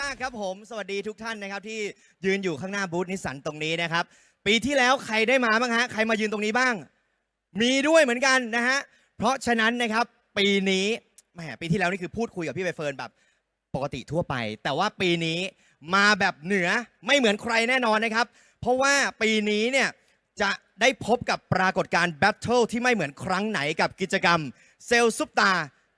มากครับผม สวัสดีทุกท่านนะครับที่ยืนอยู่ข้างหน้าบูธนิสสันตรงนี้นะครับ ปีที่แล้วใครได้มาบ้างฮะ ใครมายืนตรงนี้บ้าง มีด้วยเหมือนกันนะฮะ เพราะฉะนั้นนะครับ ปีนี้แหมปีที่แล้วนี่คือพูดคุยกับพี่ใบเฟิร์นแบบปกติทั่วไป แต่ว่าปีนี้มาแบบเหนือไม่เหมือนใครแน่นอนนะครับ เพราะว่าปีนี้เนี่ยจะได้พบกับปรากฏการณ์แบทเทิลที่ไม่เหมือนครั้งไหนกับกิจกรรม เซลซุปตา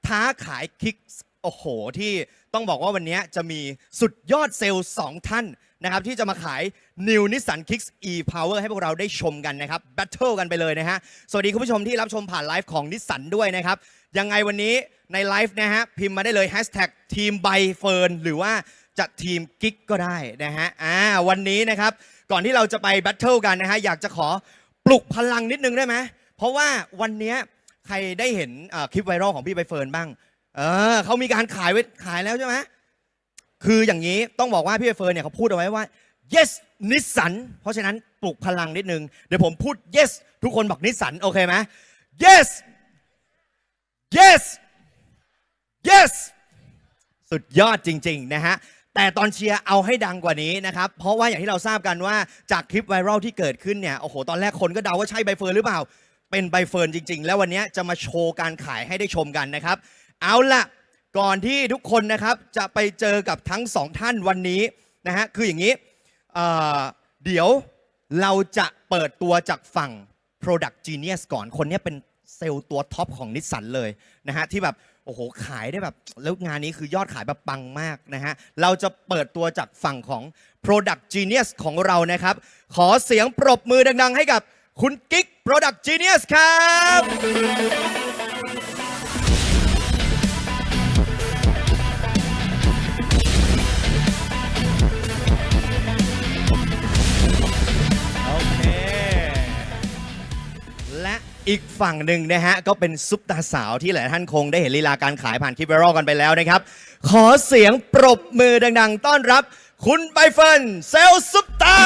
ท้าขายคิกโอ้โหที่ ต้องบอกว่าวันนี้จะมีสุดยอดเซลล์สองท่านนะครับที่จะมาขาย New Nissan Kicks e-Power ให้พวกเราได้ชมกันนะครับแบทเทิลกันไปเลยนะฮะสวัสดีคุณผู้ชมที่รับชมผ่านไลฟ์ของนิสสันด้วยนะครับ ยังไงวันนี้ในไลฟ์นะฮะพิมพ์มาได้เลย Hashtag ทีมใบเฟิร์นหรือว่าจะทีมกิ๊กก็ได้นะฮะอ่าวันนี้นะครับก่อนที่เราจะไปแบทเทิลกันนะฮะอยากจะขอปลุกพลังนิดนึงได้ไหมเพราะว่าวันนี้ใครได้เห็นคลิปไวรัลของพี่ใบเฟิร์นบ้าง เออเขามีการขายไว้ขายแล้วใช่ไหมคืออย่างนี้ต้องบอกว่าพี่ใบเฟิร์นเนี่ยเขาพูดเอาไว้ว่า yes นิสสันเพราะฉะนั้นปลุกพลังนิดนึง เดี๋ยวผมพูด yes ทุกคนบอกนิสสันโอเคไหม yes yes yes สุดยอดจริง ๆ นะฮะ แต่ตอนเชียร์เอาให้ดังกว่านี้นะครับ เพราะว่าอย่างที่เราทราบกันว่าจากคลิปไวรัลที่เกิดขึ้นเนี่ย โอ้โห ตอนแรกคนก็เดาว่าใช่ใบเฟิร์นหรือเปล่า เป็นใบเฟิร์นจริง ๆ แล้ววันนี้จะมาโชว์การขายให้ได้ชมกันนะครับ เอาล่ะ ก่อนที่ทุกคนนะครับจะไปเจอกับทั้งสองท่านวันนี้นะฮะคืออย่างนี้เเดี๋ยวเราจะเปิดตัวจากฝั่ง Product Genius ก่อนคนนี้เป็นเซลล์ตัวท็อปของนิสสันเลยนะฮะที่แบบโอ้โหขายได้แบบแล้วงานนี้คือยอดขายแบบปังมากนะฮะเราจะเปิดตัวจากฝั่งของ Product Genius ของเรานะครับ ขอเสียงปรบมือดัง ๆ ให้กับคุณกิ๊ก Product Genius ครับ อีกฝั่งหนึ่งนะฮะ ก็เป็นซุปตาสาวที่หลายท่านคงได้เห็นลีลาการขายผ่านคลิปไวรัลกันไปแล้วนะครับ ขอเสียงปรบมือดัง ๆ ต้อนรับ คุณใบเฟิร์นเซลลซุปตา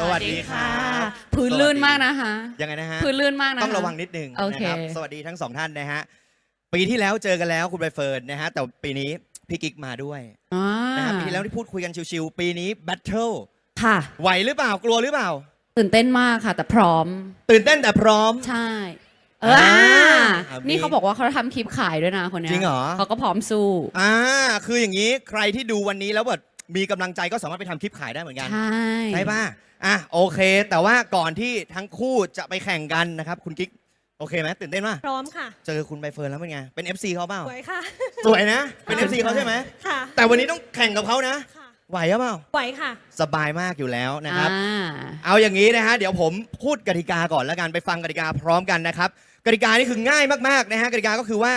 สวัสดีครับพื้นลื่นมากนะคะยังไงนะฮะพื้นลื่นมากนะคะต้องระวังนิดนึงโอเคนะครับ สวัสดีทั้งสองท่านนะฮะปีที่แล้วเจอกันแล้วคุณใบเฟิร์นนะฮะแต่ปีนี้พี่กิ๊กมาด้วยอ่านะครับปีที่แล้วที่พูดคุยกันชิวๆปีนี้แบทเทิลค่ะไหวหรือเปล่ากลัวหรือเปล่า ตื่นเต้นมากค่ะ แต่พร้อม ตื่นเต้นแต่พร้อมใช่เอออ่าอ่ามีนี่เขาบอกว่าเขาทำคลิปขายด้วยนะคนเนี้ยจริงเหรอเขาก็พร้อมสู้อ่าคืออย่างนี้ใครที่ดูวันนี้แล้วแบบมีกำลังใจก็สามารถไปทำคลิปขายได้เหมือนกันใช่ใช่ป่ะ อะโอเค แต่ว่าก่อนที่ทั้งคู่จะไปแข่งกันนะครับ คุณกิ๊กโอเคไหมตื่นเต้นป่ะพร้อมค่ะ เจอคุณใบเฟิร์นแล้วเป็นไง เป็น FC เขาเปล่า สวยค่ะ สวยนะ เป็น FC เขาใช่ไหม ค่ะ แต่วันนี้ต้องแข่งกับเขานะ ค่ะ ไหวหรือเปล่า ไหวค่ะ สบายมากอยู่แล้วนะครับ อ่าเอาอย่างนี้นะฮะเดี๋ยวผมพูดกติกาก่อนแล้วกันไปฟังกติกาพร้อมกันนะครับกติกานี่คือง่ายมากๆนะฮะกติกาก็คือว่า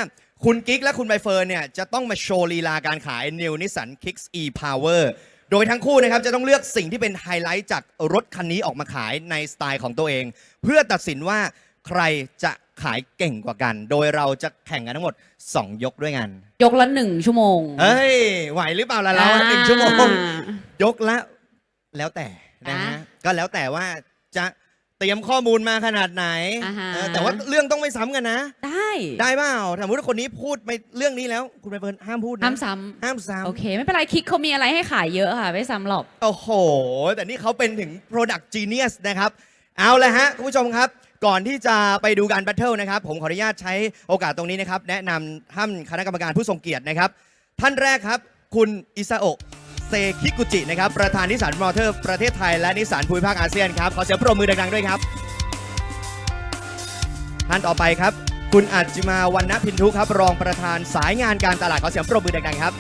คุณกิ๊กและคุณใบเฟิร์นเนี่ยจะต้องมาโชว์ลีลาการขาย New Nissan Kicks e-Power โดยทั้งคู่นะครับจะต้องเลือกสิ่งที่เป็นไฮไลท์จากรถคันนี้ออกมาขายในสไตล์ของตัวเอง เพื่อตัดสินว่าใครจะขายเก่งกว่ากัน โดยเราจะแข่งกันทั้งหมด 2 ยกด้วยกัน ยกละหนึ่งชั่วโมง เฮ้ย ไหวหรือเปล่าล่ะเราหนึ่งชั่วโมงอ่ายกละ แล้วแต่นะฮะอะก็แล้วแต่ว่าจะ เตรียมข้อมูลมาขนาดไหนอ่าฮะ เออแต่ว่าเรื่องต้องไม่ซ้ำกันนะ ได้ ได้เปล่าสมมติว่าคนนี้พูดไปเรื่องนี้แล้ว คุณใบเฟิร์นห้ามพูดนะห้ามซ้ห้ามซ้ำโอเค ไม่เป็นไรคลิกเขามีอะไรให้ขายเยอะค่ะ ไม่ซ้ำหรอกำโอ้โห แต่นี่เขาเป็นถึง Product Genius นะครับ เอาละฮะ คุณผู้ชมครับ ก่อนที่จะไปดูการแบทเทิลนะครับ ผมขออนุญาตใช้โอกาสตรงนี้นะครับ แนะนำท่านคณะกรรมการผู้ทรงเกียรตินะครับ ท่านแรกครับ คุณอิซาโอะ เซคิกุจินะครับประธานนิสสันมอเตอร์ประเทศไทยและนิสสันภูมิภาคอาเซียนครับขอเสียงปรบมือดังๆด้วยครับ ท่านต่อไปครับ คุณอัจจิมาวันณพินทุครับ รองประธานสายงานการตลาดขอเสียงปรบมือดังๆครับ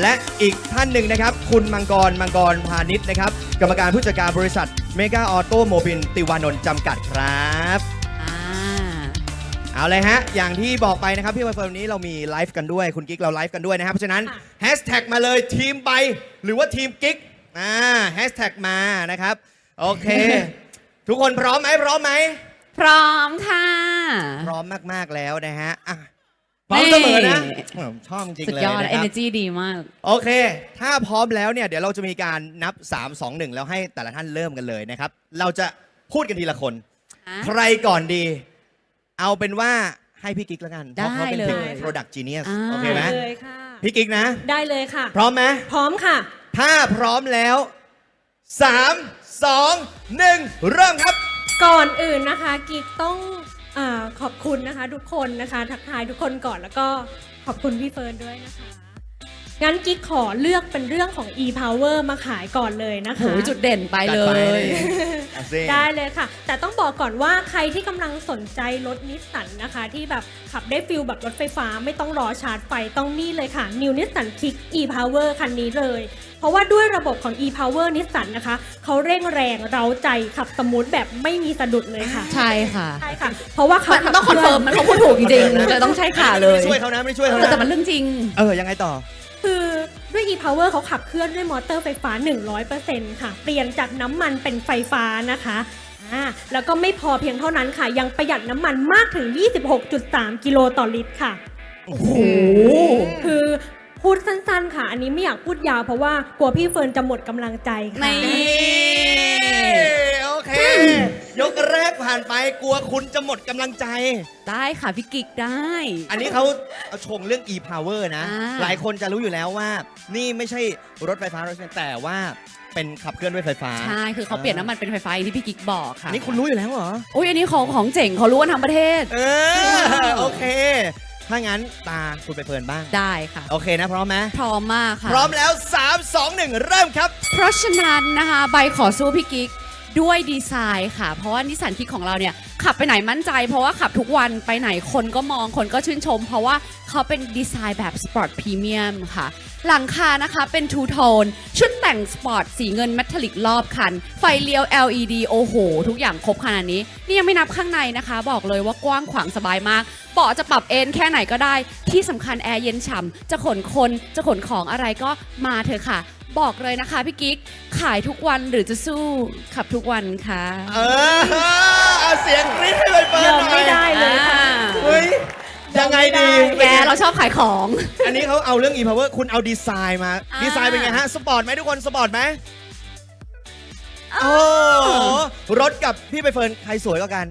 และอีกท่านหนึ่งนะครับ คุณมังกรมังกรพาณิชย์นะครับ กรรมการผู้จัดการบริษัทเมกาออโตโมบิลติวานนท์จำกัดครับ เอาเลยฮะ อย่างที่บอกไปนะครับ พี่ไวเฟิร์นวันนี้เรามีไลฟ์กันด้วย คุณกิ๊กเราไลฟ์กันด้วยนะครับ เพราะฉะนั้นค่ะแฮชแท็กมาเลยทีมใบหรือว่าทีมกิ๊กอ่าแฮชแท็กมานะครับ โอเค ทุกคนพร้อมไหมพร้อมไหม พร้อมค่ะ พร้อมมาก ๆ แล้วนะฮะอะพร้อมเสมอนะนี่ผมชอบจริงสุดเลยยอด นะคเอรับเนจีดีมาก โอเค ถ้าพร้อมแล้วเนี่ย เดี๋ยวเราจะมีการนับ 3 2 1 แล้วให้แต่ละท่านเริ่มกันเลยนะครับ เราจะพูดกันทีละคนใครก่อนดี เอาเป็นว่าให้พี่กิ๊กแล้วกันเพราะเขาเป็นได้ถึงเลย product genius อ่า โอเคไหมเลยค่ะ พี่กิ๊กนะ ได้เลยค่ะ พร้อมไหมพร้อมค่ะ ถ้าพร้อมแล้ว 3 2 1 เริ่มครับ ก่อนอื่นนะคะกิ๊กต้องอาขอบคุณนะคะ ทุกคนนะคะ ทักทายทุกคนก่อนแล้วก็ขอบคุณพี่เฟิร์นด้วยนะคะ งั้นกิ๊กขอเลือกเป็นเรื่องของ e-power มาขายก่อนเลยนะโหคะจุดด่นไปเลจัดไปยนี่เอาสิ ได้เลยค่ะ แต่ต้องบอกก่อนว่าใครที่กำลังสนใจรถนิสสันนะคะ ที่แบบขับได้ฟิลแบบรถไฟฟ้าไม่ต้องรอชาร์จไฟต้องนี่เลยค่ะ New Nissan Kick e-Power คันนี้เลย เพราะว่าด้วยระบบของ e-Power นิสสันนะคะเขาเร่งแรงเร้าใจขับสมูทแบบไม่มีสะดุดเลยค่ะใช่ค่ะ ใช่ค่ะ เพราะว่าเขามันต้องคอนเฟิร์มมันเขาพูดถูกจริงๆจะต้องใช่ค่ะเลยไม่ช่วยเขานะไม่ช่วยเขาแต่นะแต่มันเรื่องจริง เออยังไงต่อ คือด้วย e-Power เขาขับเคลื่อนด้วยมอเตอร์ไฟฟ้า 100%ค่ะ เปลี่ยนจากน้ำมันเป็นไฟฟ้านะคะอ่าแล้วก็ไม่พอเพียงเท่านั้นค่ะ ยังประหยัดน้ำมันมากถึง 26.3 กิโลต่อลิตรค่ะ โอ้โห คือพูดสั้นๆค่ะ อันนี้ไม่อยากพูดยาวเพราะว่ากลัวพี่เฟิร์นจะหมดกำลังใจค่ะในโอเค ยกแรกผ่านไปกลัวคุณจะหมดกำลังใจ ได้ค่ะพี่กิกได้ อันนี้เขาเอาชงเรื่อง e-power นะ อ่า หลายคนจะรู้อยู่แล้วว่า นี่ไม่ใช่รถไฟฟ้าร้อยเปอร์เซ็นต์แต่ว่าเป็นขับเคลื่อนด้วยไฟฟ้าใช่คือเขาเปลี่ยนน้ำมันเป็นไฟฟ้าอย่างที่พี่กิกบอกอัค่ะนนี้คุณรู้อยู่แล้วเหรออุ้ยอันนี้ของของเจ๋งเขารู้กันทั้งประเทศ เออ โอเค ถ้างั้นตาคุณไปเพลินบ้าง ได้ค่ะ โอเคนะ พร้อมไหมพร้อมมากค่ะ พร้อมแล้ว 3 2 1 เริ่มครับ เพราะฉะนั้นนะคะ ใบขอสู้พี่กิ๊ก ด้วยดีไซน์ค่ะ เพราะว่านิสสันคิกของเราเนี่ยขับไปไหนมั่นใจ เพราะว่าขับทุกวันไปไหนคนก็มองคนก็ชื่นชม เพราะว่าเขาเป็นดีไซน์แบบสปอร์ตพรีเมียมค่ะ หลังคานะคะเป็นทูโทนชุดแต่งสปอร์ตสีเงินเมทัลลิกรอบคัน ไฟเลี้ยว LED โอ้โห ทุกอย่างครบขนาดนี้ นี่ยังไม่นับข้างในนะคะ บอกเลยว่ากว้างขวางสบายมากเบาะจะปรับเอนแค่ไหนก็ได้ ที่สำคัญแอร์เย็นฉ่ำจะขนคนจะขนของอะไรก็มาเถอะค่ะ บอกเลยนะคะพี่กิ๊กขายทุกวันหรือจะสู้ขับทุกวันค่ะเออเอาเสียงกรี๊ดให้เลยเฟิร์นยอมหน่ไม่อยได้เลยค่ะเฮ้ยยังไงดีแกเราชอบขายของ อันนี้เขาเอาเรื่อง e-power คุณเอาดีไซน์มาอ่าดีไซน์เป็นไงฮะ สปอร์ตไหมทุกคนสปอร์ตไหมโอ้โหรถกับพี่ไปเฟิร์นใครสวยกว่ากัน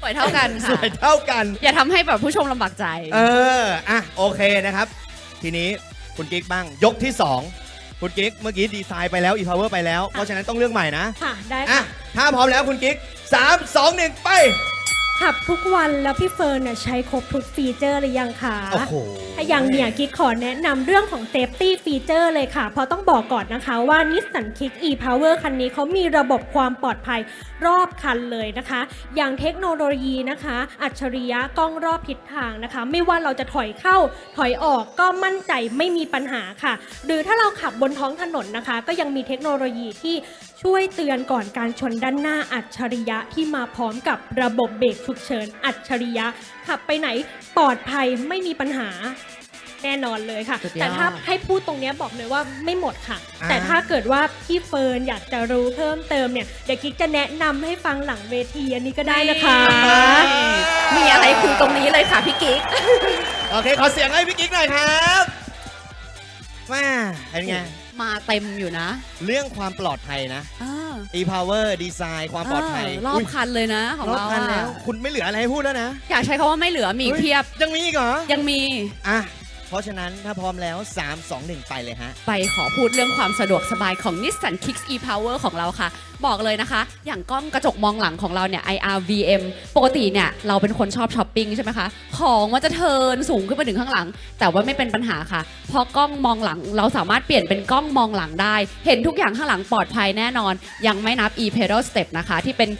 สวยเท่ากันสค่ะวยเท่ากัน อย่าทำให้แบบผู้ชมลำบากใจ เอออะโอเคนะครับ ทีนี้คุณกิ๊กบ้างยกที่2 คุณกิ๊กเมื่อกี้ดีไซน์ไปแล้ว e-power ไปแล้ว เพราะฉะนั้นต้องเลือกใหม่นะค่ะได้อะค่ะถ้าพร้อมแล้วคุณกิ๊ก3 2 1ไป ขับทุกวันแล้วพี่เฟิร์นน่ะใช้ครบทุกฟีเจอร์หรือยังคะโอ้โห ถ้ายังเนี่ยกิ๊กขอแนะนำเรื่องของ Safety Feature เลยค่ะ เพราะต้องบอกก่อนนะคะว่า Nissan Kick e-Power คันนี้เขามีระบบความปลอดภัยรอบคันเลยนะคะ อย่างเทคโนโลยีนะคะ อัจฉริยะกล้องรอบทิศทางนะคะ ไม่ว่าเราจะถอยเข้าถอยออกก็มั่นใจไม่มีปัญหาค่ะ หรือถ้าเราขับบนท้องถนนนะคะ ก็ยังมีเทคโนโลยีที่ช่วยเตือนก่อนการชนด้านหน้าอัจฉริยะที่มาพร้อมกับระบบเบรกฉุกเฉินอัจฉริยะ ขับไปไหนปลอดภัยไม่มีปัญหาแน่นอนเลยค่ะ สุดยอดแต่ถ้าให้พูดตรงเนี้ยบอกเลยว่าไม่หมดค่ะ อ่า แต่ถ้าเกิดว่าพี่เฟิร์นอยากจะรู้เพิ่มเติมเนี่ยเดี๋ยวกิ๊กจะแนะนำให้ฟังหลังเวทีอันนี้ก็ได้นะคะ มีอะไรคือตรงนี้เลยค่ะพี่กิ๊ก โอเค ขอเสียงให้พี่กิ๊กหน่อยครับมาเป็นไง มาเต็มอยู่นะเรื่องความปลอดภัยนะ อ่า e-power ดีไซน์ความปลอดภัยเรอบคันเลยนะของรอบเราคันอะแล้วคุณไม่เหลืออะไรให้พูดแล้วนะ อยากใช้คาว่าไม่เหลือมีอีกฮ้เพียบ ยังมีอีกเหรอยังมี อะ เพราะฉะนั้นถ้าพร้อมแล้ว 3 2 1 ไปเลยฮะ ไปขอพูดเรื่องความสะดวกสบายของ Nissan Kicks e-Power ของเราค่ะ บอกเลยนะคะ อย่างกล้องกระจกมองหลังของเราเนี่ย IRVM ปกติเนี่ยเราเป็นคนชอบช้อปปิ้งใช่ไหมคะ ของมันจะเทินสูงขึ้นไปถึงข้างหลัง แต่ว่าไม่เป็นปัญหาค่ะ เพราะกล้องมองหลังเราสามารถเปลี่ยนเป็นกล้องมองหลังได้ เห็นทุกอย่างข้างหลังปลอดภัยแน่นอน ยังไม่นับ e-pedal step นะคะที่เป็น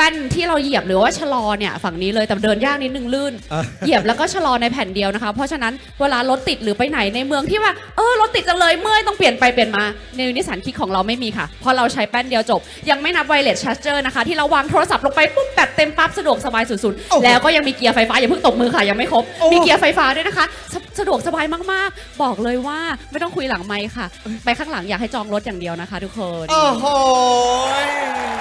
ป้นที่เราเหยียบหรือว่าชะลอเนี่ยฝั่งนี้เลยแต่เดินยากนิดนึงลื่น อะ เหยียบแล้วก็ชะลอในแผ่นเดียวนะคะ เพราะฉะนั้นเวลารถติดหรือไปไหนในเมืองที่ว่าเออรถติดจังเลยเมื่อยต้องเปลี่ยนไปเปลี่ยนมาในนิสสันคิกของเราไม่มีค่ะเพราะเราใช้แป้นเดียวจบ ยังไม่นับไวเลสชาร์เจอร์นะคะที่เราวางโทรศัพท์ลงไปปุ๊บแบตเต็มปั๊บสะดวกสบายสุดโอ้โหๆแล้วก็ยังมีเกียร์ไฟฟ้าอย่าเพิ่งตบมือค่ะยังไม่ครบโอ้ มีเกียร์ไฟฟ้าด้วยนะคะสะสะดวกสบายมากๆ บอกเลยว่าไม่ต้องคุยหลังไมค์ค่ะ ไปข้างหลังอยากให้จองรถอย่างเดียวนะคะ ทุกคน โอ้โห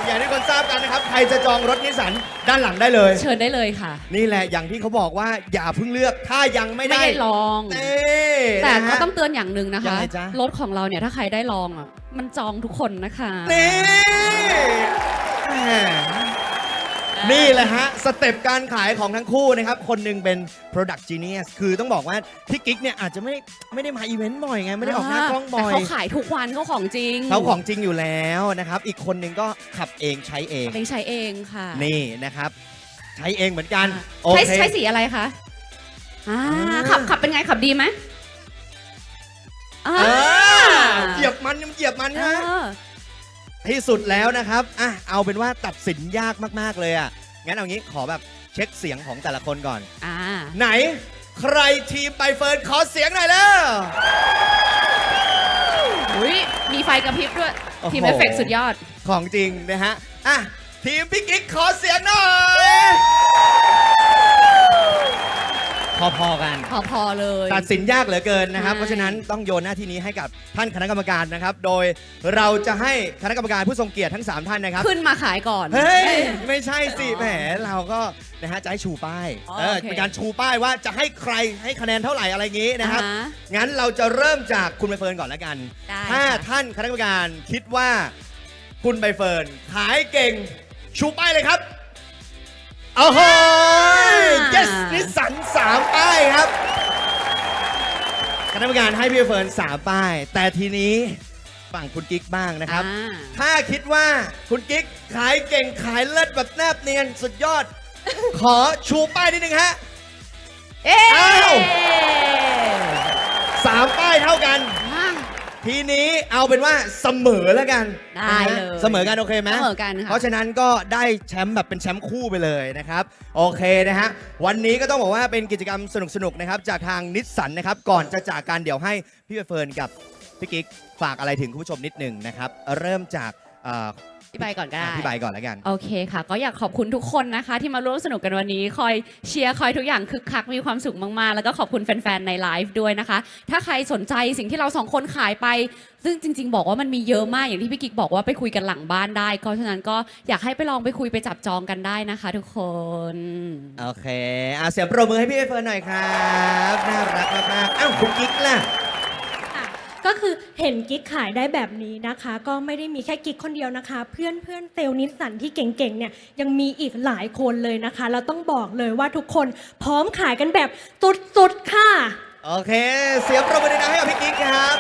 อย่างที่คนทราบกันนะครับ ใครจะจองรถนิสสันด้านหลังได้เลย เชิญได้เลยค่ะ นี่แหละอย่างที่เขาบอกว่าอย่าเพิ่งเลือกถ้ายังไม่ไม่ได้ได้ลองเต้แต่นะก็ฮะ ต้องเตือนอย่างหนึ่งนะยัคะ งไงจ๊ะ รถของเราเนี่ยถ้าใครได้ลองอะ มันจองทุกคนนะคะ นี่แหม นี่แหละฮะ สเต็ปการขายของทั้งคู่นะครับ คนหนึงเป็น product genius คือต้องบอกว่าพี่กิ๊กเนี่ยอาจจะไม่ไม่ได้มาอีเวนต์บ่อยไง ไม่ได้ออกหน้ากล้องบ่อยแต่เขาขายทุกวันเขาของจริงเขาของจริงอยู่แล้วนะครับ อีกคนหนึงก็ขับเองใช้เองเองใช้เองค่ะ นี่นะครับ ใช้เองเหมือนกันอ่าโอใช้เค ใช้สีอะไรคะอ่าอ่าขับขับเป็นไงขับดีไหมอ่าอ่าเหยียบมันมันเหยียบมันเอฮะอ ที่สุดแล้วนะครับอะเอาเป็นว่าตัดสินยากมากๆเลยอะงั้นเอางี้ขอแบบเช็คเสียงของแต่ละคนก่อน อ่า ไหนใครทีมใบเฟิร์นขอเสียงหน่อยแล้ว อุ้ยมีไฟกระพริบด้วย โอ้โห ทีมเอฟเฟกต์สุดยอด ของจริงนะฮะอะทีมพี่กิ๊กขอเสียงหน่อย พอๆกัน พอพอเลย ตัดสินยากเหลือเกินนะครับ ใช่ เพราะฉะนั้นต้องโยนหน้าที่นี้ให้กับท่านคณะกรรมการนะครับ โดยเราจะให้คณะกรรมการผู้ทรงเกียรติทั้ง 3 ท่านนะครับ ขึ้นมาขายก่อน เฮ้ย ไม่ใช่สิแหมเราก็นะฮะจะให้ชูป้ายอ๋อเออโอเค เป็นการชูป้ายว่าจะให้ใครให้คะแนนเท่าไหร่อะไรอย่างงี้นะครับ อ่าฮ งั้นเราจะเริ่มจากคุณใบเฟิร์นก่อนแล้วกัน ได้ถ้าค่ะ ท่านคณะกรรมการคิดว่า คุณใบเฟิร์นขายเก่งชูป้ายเลยครับ โอ้โห yes นิสสันสามป้ายครับคณะกรรมการให้พี่ใบเฟิร์นสามป้าย แต่ทีนี้ฝั่งคุณกิ๊กบ้างนะครับ อ่า ถ้าคิดว่าคุณกิ๊กขายเก่งขายเลิศแบบแนบเนียนสุดยอด ขอชูป้ายนิดนึงฮะ เอ๊อ้าว สามป้ายเท่ากันอ่า ทีนี้เอาเป็นว่าเสมอแล้วกันได้เลยนะฮะเสมอกันโอเคไหมเสมอกันค่ะ เพราะฉะนั้นก็ได้แชมป์แบบเป็นแชมป์คู่ไปเลยนะครับ โอเคนะฮะ วันนี้ก็ต้องบอกว่าเป็นกิจกรรมสนุกๆนะครับ จากทางนิสสันนะครับ ก่อนจะจากการเดี๋ยวให้พี่ใบเฟิร์นกับพี่กิ๊กฝากอะไรถึงคุณผู้ชมนิดหนึ่งนะครับ เริ่มจากเอ่อ พี่ใบก่อนก็ได้พี่ใบก่อนแล้วกัน โอเคค่ะ ก็อยากขอบคุณทุกคนนะคะ ที่มาร่วมสนุกกันวันนี้ คอยเชียร์คอยทุกอย่างคึกคักมีความสุขมากๆ แล้วก็ขอบคุณแฟนๆ ในไลฟ์ด้วยนะคะ ถ้าใครสนใจสิ่งที่เราสองคนขายไป ซึ่งจริง ๆ บอกว่ามันมีเยอะมากอย่างที่พี่กิ๊กบอกว่าไปคุยกันหลังบ้านได้ก็ฉะนั้นก็อยากให้ไปลองไปคุยไปจับจองกันได้นะคะ ทุกคนโอเคอะเสียงปรบมือให้พี่ใบเฟิร์นหน่อยครับ น่ารักมากๆอ้าวคุณกิ๊กล่ะค่ะ ก็คือเห็นกิ๊กขายได้แบบนี้นะคะ ก็ไม่ได้มีแค่กิ๊กคนเดียวนะคะ เพื่อนเพื่อนเซลล์นิสสันที่เก่งๆเนี่ยยังมีอีกหลายคนเลยนะคะ เราต้องบอกเลยว่าทุกคนพร้อมขายกันแบบสุดๆค่ะ โอเค เสียงปรบมือดังๆให้กับพี่กิ๊กครับ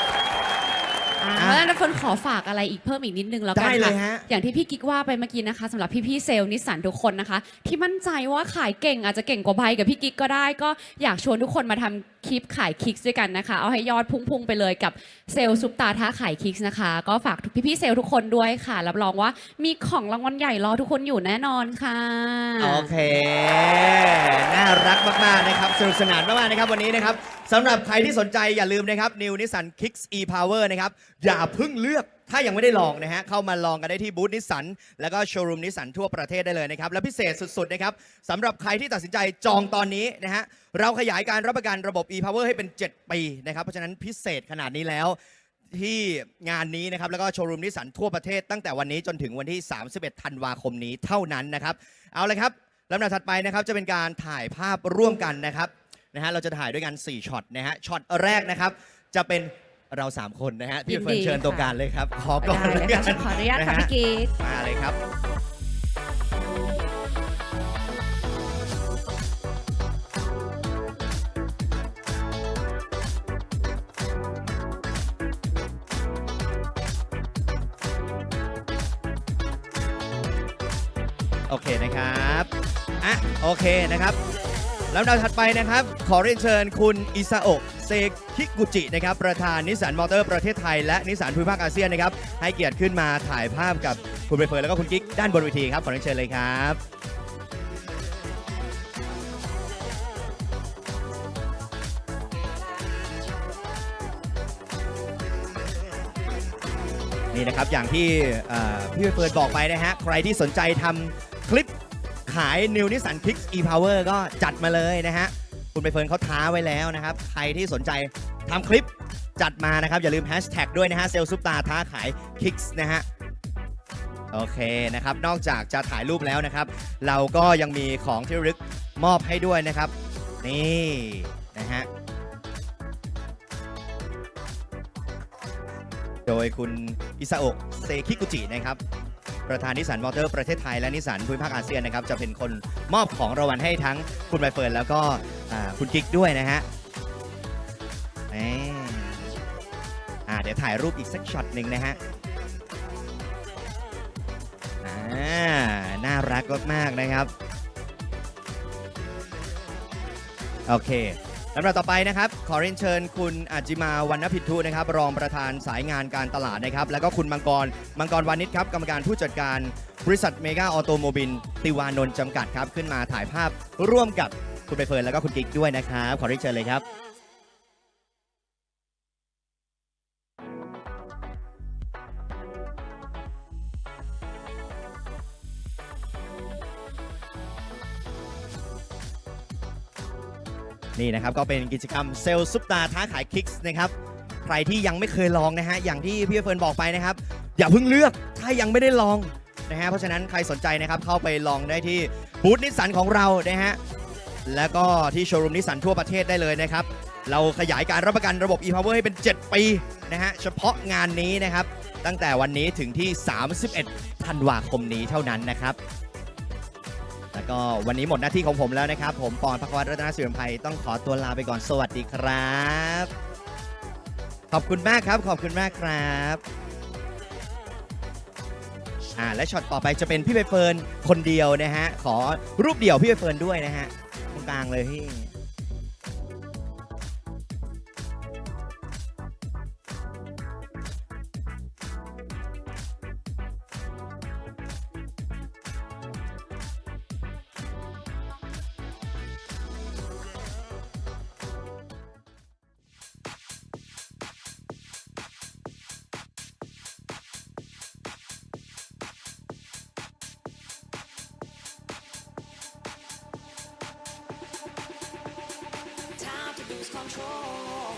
อ่าอะเพราะฉะนั้นเฟิร์นขอฝากอะไรอีกเพิ่มอีกนิดนึงแล้วกันได้เลยค่ะฮะ อย่างที่พี่กิ๊กว่าไปเมื่อกี้นะคะสำหรับพี่ๆเซลล์นิสสันทุกคนนะคะ ที่มั่นใจว่าขายเก่งอาจจะเก่งกว่าใบกับพี่กิ๊กก็ได้ ก็อยากชวนทุกคนมาทำคลิปขายคิกด้วยกันนะคะ เอาให้ยอดพุ่งๆไปเลยกับเซลล์ซุปตาท้าขายคิกนะคะ ก็ฝากพี่ๆเซลล์ทุกคนด้วยค่ะ รับรองว่ามีของรางวัลใหญ่รอทุกคนอยู่แน่นอนค่ะ โอเค น่ารักมาก ๆ นะครับสนุกสนานมาก ๆ นะครับ วันนี้นะครับสำหรับใครที่สนใจอย่าลืมนะครับ New Nissan Kicks e Power นะครับ อย่าเพิ่งเลือก ถ้ายังไม่ได้ลองนะฮะเข้ามาลองกันได้ที่บูธนิสสันแล้วก็โชว์รูมนิสสันทั่วประเทศได้เลยนะครับ และพิเศษสุดๆนะครับสำหรับใครที่ตัดสินใจจองตอนนี้นะฮะเราขยายการรับประกันระบบ e Power ให้เป็น 7 ปีนะครับ เพราะฉะนั้นพิเศษขนาดนี้แล้วที่งานนี้นะครับแล้วก็โชว์รูมนิสสันทั่วประเทศตั้งแต่วันนี้จนถึงวันที่ 31 ธันวาคมนี้เท่านั้นนะครับ เอาเลยครับลำดับถัดไปนะครับจะเป็นการถ่ายภาพร่วมกันนะครับนะฮะเราจะถ่ายด้วยกัน 4ช็อตนะฮะช็อตแรกนะครับจะเป็น เรา 3 คนนะฮะพี่ยินดีเฟิร์นเชิญค่ะตัวการเลยครับขอก่อนได้เลยแล้วค่ะกันขออนุญาตค่ะนะฮะพี่กิ๊กมาเลยครับ โอเคนะครับ อะ โอเคนะครับลำดับถัดไปนะครับ ขอเรียนเชิญคุณอิซาโอะ เซคิกุจินะครับประธานนิสสันมอเตอร์ประเทศไทยและนิสสันภูมิภาคอาเซียนนะครับให้เกียรติขึ้นมาถ่ายภาพกับคุณใบเฟิร์นแล้วก็คุณกิ๊กด้านบนเวทีครับขอเรียนเชิญเลยครับนี่นะครับอย่างที่เอ่อพี่ใบเฟิร์นบอกไปนะฮะใครที่สนใจทำคลิปขาย New Nissan Kicks e-Power ก็จัดมาเลยนะฮะ คุณใบเฟิร์นเขาท้าไว้แล้วนะครับ ใครที่สนใจทำคลิปจัดมานะครับ อย่าลืมแฮชแท็กด้วยนะฮะเซลซุปตาท้าขาย Kicks นะฮะโอเคนะครับ นอกจากจะถ่ายรูปแล้วนะครับ เราก็ยังมีของที่ระลึกมอบให้ด้วยนะครับ นี่นะฮะโดยคุณอิซาโอะเซคิกุจินะครับ ประธานนิสสันมอเตอร์ประเทศไทยและนิสสันภูมิภาคอาเซียนนะครับจะเป็นคนมอบของรางวัลให้ทั้งคุณใบเฟิร์นแล้วก็คุณกิ๊กด้วยนะฮะเดี๋ยวถ่ายรูปอีกสักช็อตหนึ่งนะฮะน่ารักมากๆนะครับ โอเค ลำดับต่อไปนะครับขอเรียนเชิญคุณอาจิมาวันนพิทุนะครับ รองประธานสายงานการตลาดนะครับ แล้วก็คุณมังกรมังกรวานิชครับกรรมการผู้จัดการบริษัทเมกาออโตโมบิลติวานนท์จำกัดครับ ขึ้นมาถ่ายภาพร่วมกับคุณใบเฟิร์นแล้วก็คุณกิ๊กด้วยนะครับ ขอเรียนเชิญเลยครับ นี่นะครับก็เป็นกิจกรรมเซลล์ซุปตาท้าขายคลิกส์นะครับใครที่ยังไม่เคยลองนะฮะอย่างที่พี่เฟิร์นบอกไปนะครับ อย่าเพิ่งเลือกถ้ายังไม่ได้ลองนะฮะเพราะฉะนั้นใครสนใจนะครับเข้าไปลองได้ที่บูธนิสสันของเรานะฮะแล้วก็ที่โชว์รูมนิสสันทั่วประเทศได้เลยนะครับเราขยายการรับประกันระบบ e-power ให้เป็น 7 ปีนะฮะเฉพาะงานนี้นะครับ ตั้งแต่วันนี้ถึงที่ 31 ธันวาคมนี้เท่านั้นนะครับ ก็วันนี้หมดหน้าที่ของผมแล้วนะครับ ผมปอนพักวัตรรัตนสิริภัยต้องขอตัวลาไปก่อนสวัสดีครับ ขอบคุณมากครับ ขอบคุณมากครับอ่าและช็อตต่อไปจะเป็นพี่ใบเฟิร์นคนเดียวนะฮะขอรูปเดี่ยวพี่ใบเฟิร์นด้วยนะฮะตรงกลางเลยพี่ control.